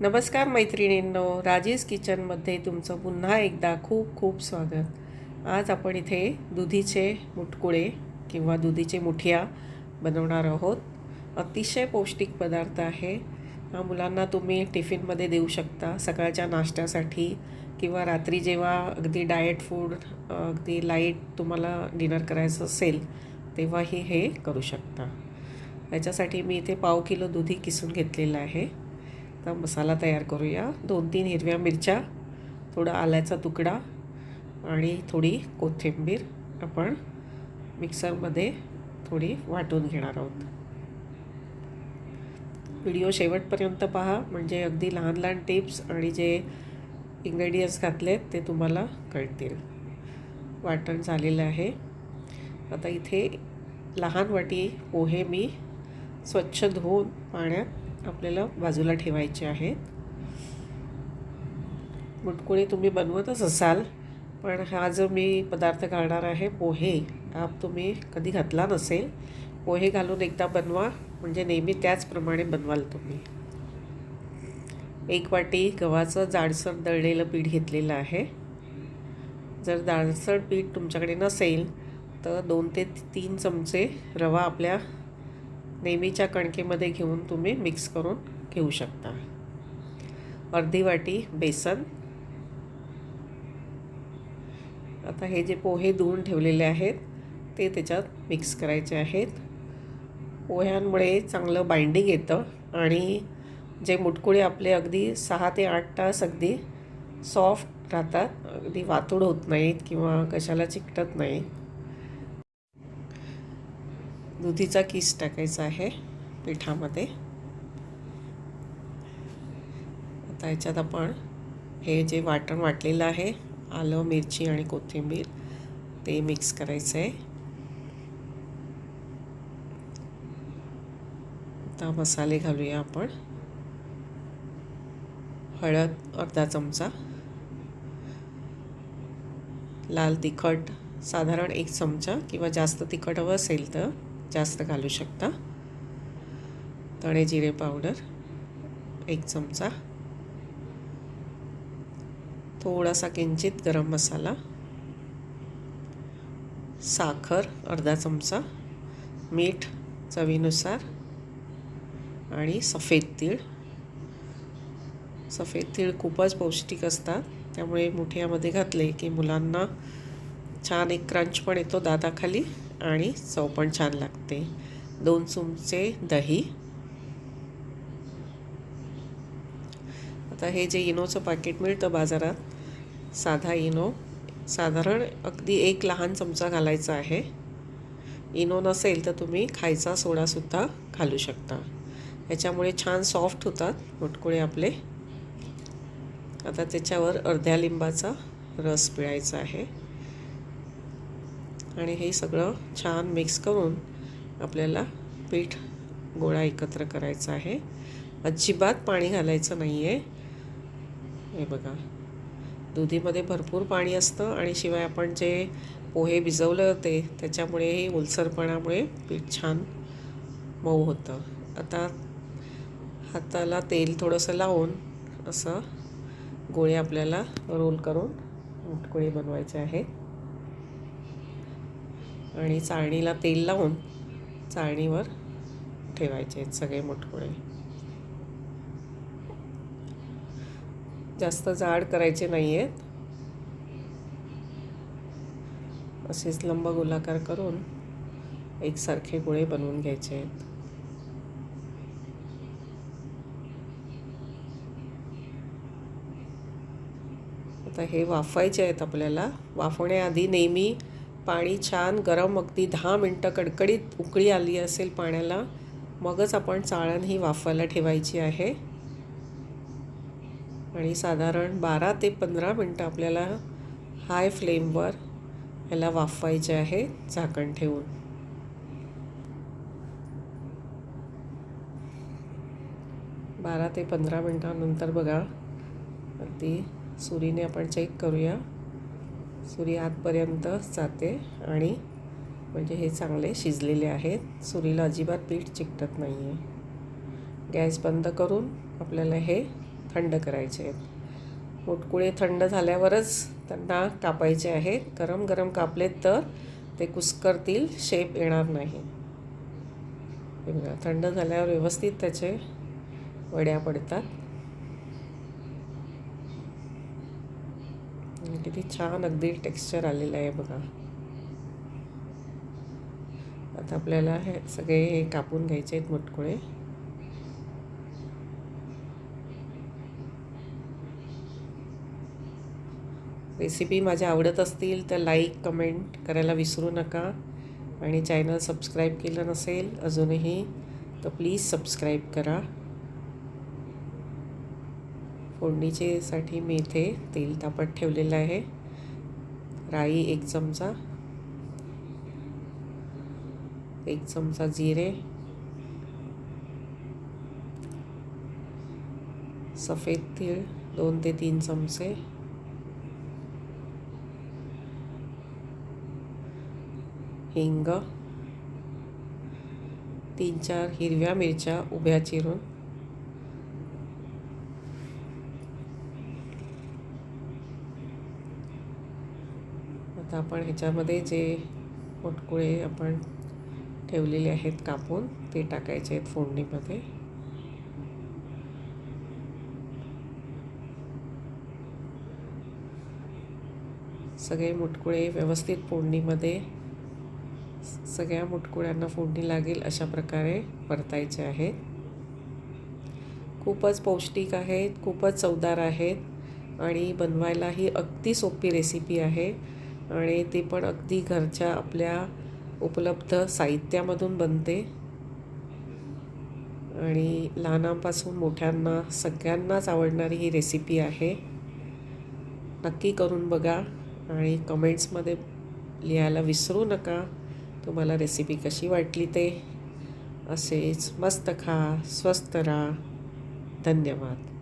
नमस्कार मैत्रिणींनो राजेश किचनमध्ये तुमचं पुन्हा एकदा खूप खूप स्वागत. आज आपण इथे दुधीचे मुटकुळे किंवा दुधीचे मुठिया बनवणार आहोत. अतिशय पौष्टिक पदार्थ आहे. हा मुलांना तुम्ही टिफिनमध्ये देऊ शकता सकाळच्या नाश्त्यासाठी किंवा रात्री जेव्हा अगदी डाएट फूड अगदी लाइट तुम्हाला डिनर करायचं असेल तेव्हाही हे करू शकता. याच्यासाठी मी इथे पाव किलो दुधी किसून घेतलेलं आहे. आता मसाला तयार करूया. दोन तीन हिरव्या मिरच्या थोडा आल्याचा तुकडा आणि थोडी कोथिंबीर आपण मिक्सरमध्ये थोडी वाटून घेणार आहोत. व्हिडिओ शेवटपर्यंत पहा. म्हणजे अगदी लहान लहान टिप्स आणि जे इन्ग्रेडियंट्स घातलेत ते तुम्हाला कळतील. वाटण झालेलं आहे. आता इथे लहान वाटी पोहे मी स्वच्छ धुवून पाण्यात आपल्याला बाजूला ठेवायचे आहेत. मुटकुळे तुम्ही बनवतच असाल पण हा जो मी पदार्थ घालणार आहे पोहे हा तुम्ही कधी घातला नसेल. पोहे घालून एकदा बनवा म्हणजे नेहमी त्याचप्रमाणे बनवाल तुम्ही. एक वाटी गव्हाचं जाडसर दळलेलं पीठ घेतलेलं आहे. जर जाडसर पीठ तुमच्याकडे नसेल तर दोन ते तीन चमचे रवा आपल्या नेहमीच्या कणकेमध्ये घेऊन तुम्ही मिक्स करून घेऊ शकता. अर्धी वाटी बेसन. आता हे जे पोहे धुवून ठेवलेले आहेत ते त्याच्यात मिक्स करायचे आहेत. पोह्यांमुळे चांगलं बाइंडिंग येतं आणि जे मुटकुळे आपले अगदी सहा ते आठ तास अगदी सॉफ्ट राहतात अगदी वातूड होत नाहीत किंवा कशाला चिकटत नाहीत. दुधीचा किस टाकायचा आहे पिठामध्ये. आता याच्यात आपण हे जे वाटण वाटलेलं आहे आलं मिरची आणि कोथिंबीर ते मिक्स करायचं आहे आता मसाले घालूया आपण. हळद अर्धा चमचा. लाल तिखट साधारण एक चमचा किंवा जास्त तिखट हवं असेल तर. जास्त घालू शकता. तणे जिरे पावडर एक चमचा. थोडासा किंचित गरम मसाला. साखर अर्धा चमचा. मीठ चवीनुसार. आणि सफेद तीळ. सफेद तीळ खूपच पौष्टिक असतात. त्यामुळे मुठ्यामध्ये घातले की मुलांना छान एक क्रंच पण येतो दादाखाली आणि चव पण छान लागते. दोन चमचे दही. आता हे जे इनोचं पाकिट मिळतं बाजारात साधा इनो साधारण अगदी एक लहान चमचा घालायचा आहे. इनो नसेल तर तुम्ही खायचा सोडासुद्धा घालू शकता. याच्यामुळे छान सॉफ्ट होतात मुटकुळे आपले. आता त्याच्यावर अर्ध्या लिंबाचा रस पिळायचा आहे. आणि हे सगळं छान मिक्स करून आपल्याला पीठ गोळा एकत्र करायचा आहे. अजिबात पाणी घालायचं नाही आहे हे बघा. दुधीमध्ये भरपूर पाणी असतं आणि शिवाय आपण जे पोहे भिजवले होते त्याच्यामुळेही ओलसरपणामुळे पीठ छान मऊ होतं. आता हाताला तेल थोडंसं लावून असं गोळे आपल्याला रोल करून मुटकुळे बनवायचे आहेत आणि चाळणीला तेल लावून चाळणीवर ठेवायचे आहेत सगळे मुटकुळे जास्त जाड करायचे नाही आहेत असेच लंब गोलाकार करून एकसारखे गोळे बनवून घ्यायचे आहेत. आता हे वाफायचे आहेत आपल्याला. वाफवण्याआधी नेहमी पाणी छान गरम अगदी दहा मिनटं कडकडीत उकळी आली असेल पाण्याला मगच आपण चाळण ही वाफवायला ठेवायची आहे. आणि साधारण बारा ते पंधरा मिनटं आपल्याला हाय फ्लेमवर ह्याला वाफवायचे आहे झाकण ठेवून. बारा ते पंधरा मिनटानंतर बघा अगदी सुरीने आपण चेक करूया. सुरी आतपर्यंत जाते आणि म्हणजे हे चांगले शिजलेले आहेत. सुरीला अजिबात पीठ चिकटत नाही आहे गॅस बंद करून आपल्याला हे थंड करायचे आहेत. मुटकुळे थंड झाल्यावरच त्यांना कापायचे आहेत. गरम गरम कापलेत तर ते कुस्करतील शेप येणार नाही. थंड झाल्यावर व्यवस्थित त्याचे वड्या पडतात. किती छान अगदी टेक्स्चर आलेलं आहे बघा. आता आपल्याला हे सगळे हे कापून घ्यायचे आहेत मुटकुळे. रेसिपी माझ्या आवडत असतील तर लाईक कमेंट करायला विसरू नका. आणि चॅनल सबस्क्राईब केलं नसेल अजूनही तर प्लीज सबस्क्राईब करा. फोडणीचेसाठी मी इथे तेल तापत ठेवलेलं आहे. राई एक चमचा. एक चमचा जिरे. सफेद तीळ दोन ते तीन चमचे. हिंग. तीन चार हिरव्या मिरच्या उभ्या चिरून. आता आपण ह्याच्यामध्ये जे मुटकुळे आपण ठेवलेले आहेत कापून ते टाकायचे आहेत फोडणीमध्ये. सगळे मुटकुळे व्यवस्थित फोडणीमध्ये सगळ्या मुटकुळ्यांना फोडणी लागेल अशा प्रकारे परतायचे आहेत. खूपच पौष्टिक आहेत खूपच चवदार आहेत आणि बनवायलाही अगदी सोपी रेसिपी आहे. आणि ते पण अगदी घरच्या आपल्या उपलब्ध साहित्यामधून बनते. आणि लहानांपासून मोठ्यांना सगळ्यांनाच आवडणारी ही रेसिपी आहे. नक्की करून बघा आणि कमेंट्समध्ये लिहायला विसरू नका. तुम्हाला रेसिपी कशी वाटली ते असेच मस्त खा स्वस्त राहा. धन्यवाद.